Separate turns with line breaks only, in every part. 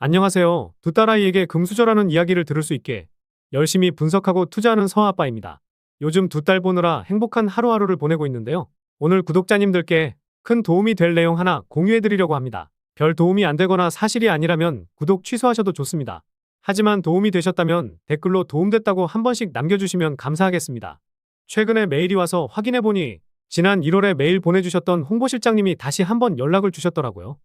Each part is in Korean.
안녕하세요. 두 딸아이에게 금수저라는 이야기를 들을 수 있게 열심히 분석하고 투자하는 서아빠입니다. 요즘 두 딸 보느라 행복한 하루하루를 보내고 있는데요. 오늘 구독자님들께 큰 도움이 될 내용 하나 공유해드리려고 합니다. 별 도움이 안 되거나 사실이 아니라면 구독 취소하셔도 좋습니다. 하지만 도움이 되셨다면 댓글로 도움됐다고 한 번씩 남겨주시면 감사하겠습니다. 최근에 메일이 와서 확인해보니 지난 1월에 메일 보내주셨던 홍보실장님이 다시 한번 연락을 주셨더라고요.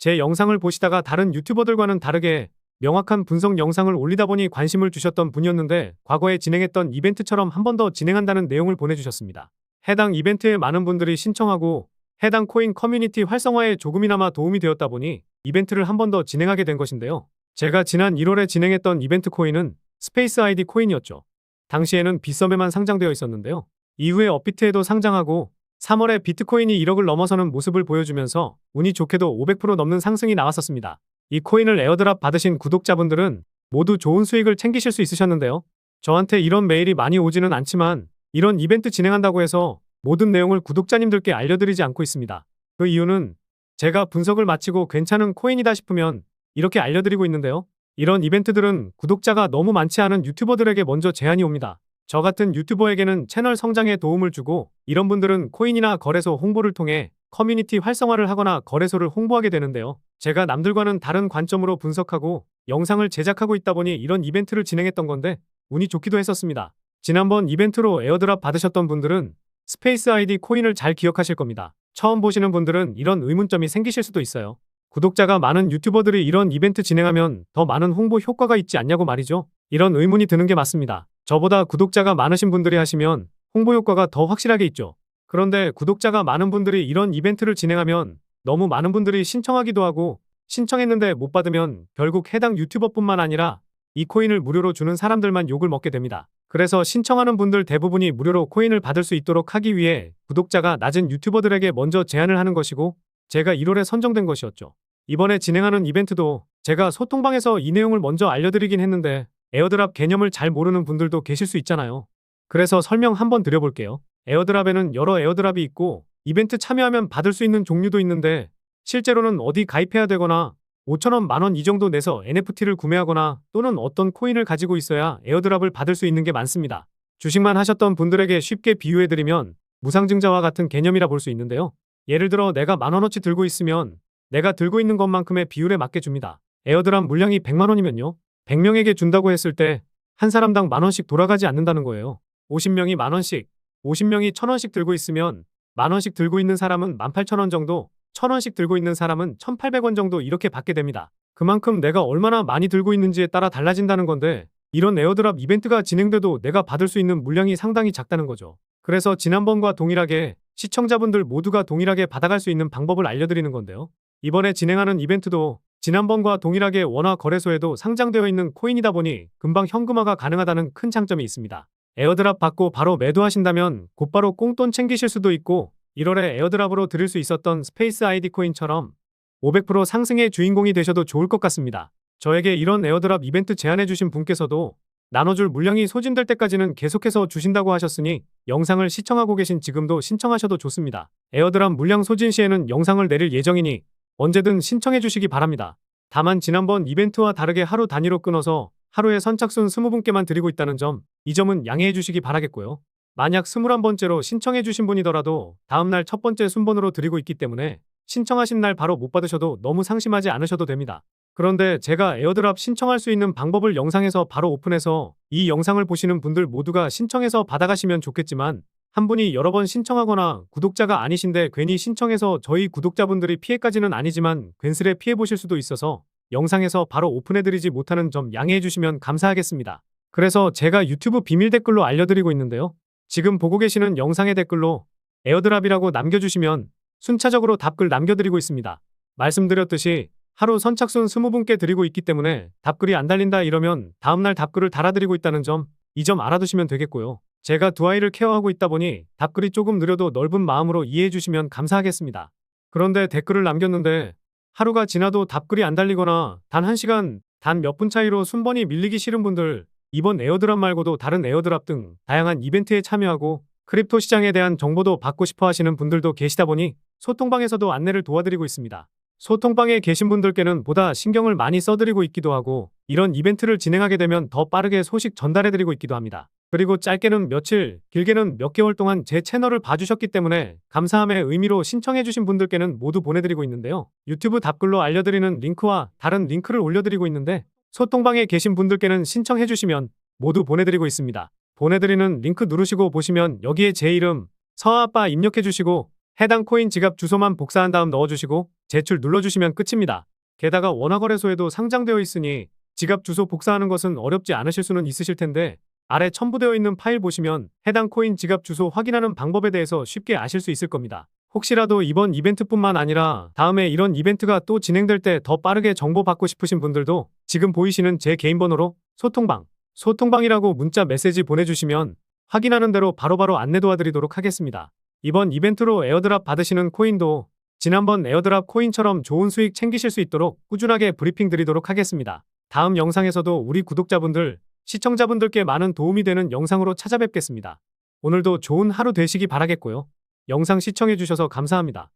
제 영상을 보시다가 다른 유튜버들과는 다르게 명확한 분석 영상을 올리다 보니 관심을 주셨던 분이었는데 과거에 진행했던 이벤트처럼 한 번 더 진행한다는 내용을 보내주셨습니다. 해당 이벤트에 많은 분들이 신청하고 해당 코인 커뮤니티 활성화에 조금이나마 도움이 되었다 보니 이벤트를 한 번 더 진행하게 된 것인데요. 제가 지난 1월에 진행했던 이벤트 코인은 스페이스 아이디 코인이었죠. 당시에는 빗썸에만 상장되어 있었는데요. 이후에 업비트에도 상장하고 3월에 비트코인이 1억을 넘어서는 모습을 보여주면서 운이 좋게도 500% 넘는 상승이 나왔었습니다. 이 코인을 에어드랍 받으신 구독자분들은 모두 좋은 수익을 챙기실 수 있으셨는데요. 저한테 이런 메일이 많이 오지는 않지만 이런 이벤트 진행한다고 해서 모든 내용을 구독자님들께 알려드리지 않고 있습니다. 그 이유는 제가 분석을 마치고 괜찮은 코인이다 싶으면 이렇게 알려드리고 있는데요. 이런 이벤트들은 구독자가 너무 많지 않은 유튜버들에게 먼저 제안이 옵니다. 저 같은 유튜버에게는 채널 성장에 도움을 주고 이런 분들은 코인이나 거래소 홍보를 통해 커뮤니티 활성화를 하거나 거래소를 홍보하게 되는데요. 제가 남들과는 다른 관점으로 분석하고 영상을 제작하고 있다 보니 이런 이벤트를 진행했던 건데 운이 좋기도 했었습니다. 지난번 이벤트로 에어드랍 받으셨던 분들은 스페이스 아이디 코인을 잘 기억하실 겁니다. 처음 보시는 분들은 이런 의문점이 생기실 수도 있어요. 구독자가 많은 유튜버들이 이런 이벤트 진행하면 더 많은 홍보 효과가 있지 않냐고 말이죠. 이런 의문이 드는 게 맞습니다. 저보다 구독자가 많으신 분들이 하시면 홍보 효과가 더 확실하게 있죠. 그런데 구독자가 많은 분들이 이런 이벤트를 진행하면 너무 많은 분들이 신청하기도 하고 신청했는데 못 받으면 결국 해당 유튜버뿐만 아니라 이 코인을 무료로 주는 사람들만 욕을 먹게 됩니다. 그래서 신청하는 분들 대부분이 무료로 코인을 받을 수 있도록 하기 위해 구독자가 낮은 유튜버들에게 먼저 제안을 하는 것이고 제가 1월에 선정된 것이었죠. 이번에 진행하는 이벤트도 제가 소통방에서 이 내용을 먼저 알려드리긴 했는데 에어드랍 개념을 잘 모르는 분들도 계실 수 있잖아요. 그래서 설명 한번 드려볼게요. 에어드랍에는 여러 에어드랍이 있고 이벤트 참여하면 받을 수 있는 종류도 있는데 실제로는 어디 가입해야 되거나 5천원, 만원 이 정도 내서 NFT를 구매하거나 또는 어떤 코인을 가지고 있어야 에어드랍을 받을 수 있는 게 많습니다. 주식만 하셨던 분들에게 쉽게 비유해드리면 무상증자와 같은 개념이라 볼 수 있는데요. 예를 들어 내가 만원어치 들고 있으면 내가 들고 있는 것만큼의 비율에 맞게 줍니다. 에어드랍 물량이 100만원이면요. 100명에게 준다고 했을 때 한 사람당 만원씩 돌아가지 않는다는 거예요. 50명이 만원씩, 50명이 천원씩 들고 있으면 만원씩 들고 있는 사람은 18,000원 정도, 천원씩 들고 있는 사람은 1,800원 정도 이렇게 받게 됩니다. 그만큼 내가 얼마나 많이 들고 있는지에 따라 달라진다는 건데 이런 에어드랍 이벤트가 진행돼도 내가 받을 수 있는 물량이 상당히 작다는 거죠. 그래서 지난번과 동일하게 시청자분들 모두가 동일하게 받아갈 수 있는 방법을 알려드리는 건데요. 이번에 진행하는 이벤트도 지난번과 동일하게 원화 거래소에도 상장되어 있는 코인이다 보니 금방 현금화가 가능하다는 큰 장점이 있습니다. 에어드랍 받고 바로 매도하신다면 곧바로 꽁돈 챙기실 수도 있고 1월에 에어드랍으로 드릴 수 있었던 스페이스 아이디 코인처럼 500% 상승의 주인공이 되셔도 좋을 것 같습니다. 저에게 이런 에어드랍 이벤트 제안해주신 분께서도 나눠줄 물량이 소진될 때까지는 계속해서 주신다고 하셨으니 영상을 시청하고 계신 지금도 신청하셔도 좋습니다. 에어드랍 물량 소진 시에는 영상을 내릴 예정이니 언제든 신청해 주시기 바랍니다. 다만 지난번 이벤트와 다르게 하루 단위로 끊어서 하루에 선착순 20분께만 드리고 있다는 점, 이 점은 양해해 주시기 바라겠고요. 만약 21번째로 신청해 주신 분이더라도 다음날 첫 번째 순번으로 드리고 있기 때문에 신청하신 날 바로 못 받으셔도 너무 상심하지 않으셔도 됩니다. 그런데 제가 에어드랍 신청할 수 있는 방법을 영상에서 바로 오픈해서 이 영상을 보시는 분들 모두가 신청해서 받아가시면 좋겠지만 한 분이 여러 번 신청하거나 구독자가 아니신데 괜히 신청해서 저희 구독자분들이 피해까지는 아니지만 괜스레 피해보실 수도 있어서 영상에서 바로 오픈해드리지 못하는 점 양해해 주시면 감사하겠습니다. 그래서 제가 유튜브 비밀 댓글로 알려드리고 있는데요. 지금 보고 계시는 영상의 댓글로 에어드랍이라고 남겨주시면 순차적으로 답글 남겨드리고 있습니다. 말씀드렸듯이 하루 선착순 20분께 드리고 있기 때문에 답글이 안 달린다 이러면 다음날 답글을 달아드리고 있다는 점, 이 점 알아두시면 되겠고요. 제가 두 아이를 케어하고 있다 보니 답글이 조금 느려도 넓은 마음으로 이해해 주시면 감사하겠습니다. 그런데 댓글을 남겼는데 하루가 지나도 답글이 안 달리거나 단 한 시간, 단 몇 분 차이로 순번이 밀리기 싫은 분들 이번 에어드랍 말고도 다른 에어드랍 등 다양한 이벤트에 참여하고 크립토 시장에 대한 정보도 받고 싶어 하시는 분들도 계시다 보니 소통방에서도 안내를 도와드리고 있습니다. 소통방에 계신 분들께는 보다 신경을 많이 써드리고 있기도 하고 이런 이벤트를 진행하게 되면 더 빠르게 소식 전달해드리고 있기도 합니다. 그리고 짧게는 며칠, 길게는 몇 개월 동안 제 채널을 봐주셨기 때문에 감사함의 의미로 신청해주신 분들께는 모두 보내드리고 있는데요. 유튜브 답글로 알려드리는 링크와 다른 링크를 올려드리고 있는데 소통방에 계신 분들께는 신청해주시면 모두 보내드리고 있습니다. 보내드리는 링크 누르시고 보시면 여기에 제 이름, 서아빠 입력해주시고 해당 코인 지갑 주소만 복사한 다음 넣어주시고 제출 눌러주시면 끝입니다. 게다가 원화거래소에도 상장되어 있으니 지갑 주소 복사하는 것은 어렵지 않으실 수는 있으실 텐데 아래 첨부되어 있는 파일 보시면 해당 코인 지갑 주소 확인하는 방법에 대해서 쉽게 아실 수 있을 겁니다. 혹시라도 이번 이벤트뿐만 아니라 다음에 이런 이벤트가 또 진행될 때 더 빠르게 정보 받고 싶으신 분들도 지금 보이시는 제 개인 번호로 소통방, 소통방이라고 문자 메시지 보내주시면 확인하는 대로 바로바로 안내 도와드리도록 하겠습니다. 이번 이벤트로 에어드랍 받으시는 코인도 지난번 에어드랍 코인처럼 좋은 수익 챙기실 수 있도록 꾸준하게 브리핑 드리도록 하겠습니다. 다음 영상에서도 우리 구독자분들, 시청자분들께 많은 도움이 되는 영상으로 찾아뵙겠습니다. 오늘도 좋은 하루 되시기 바라겠고요. 영상 시청해주셔서 감사합니다.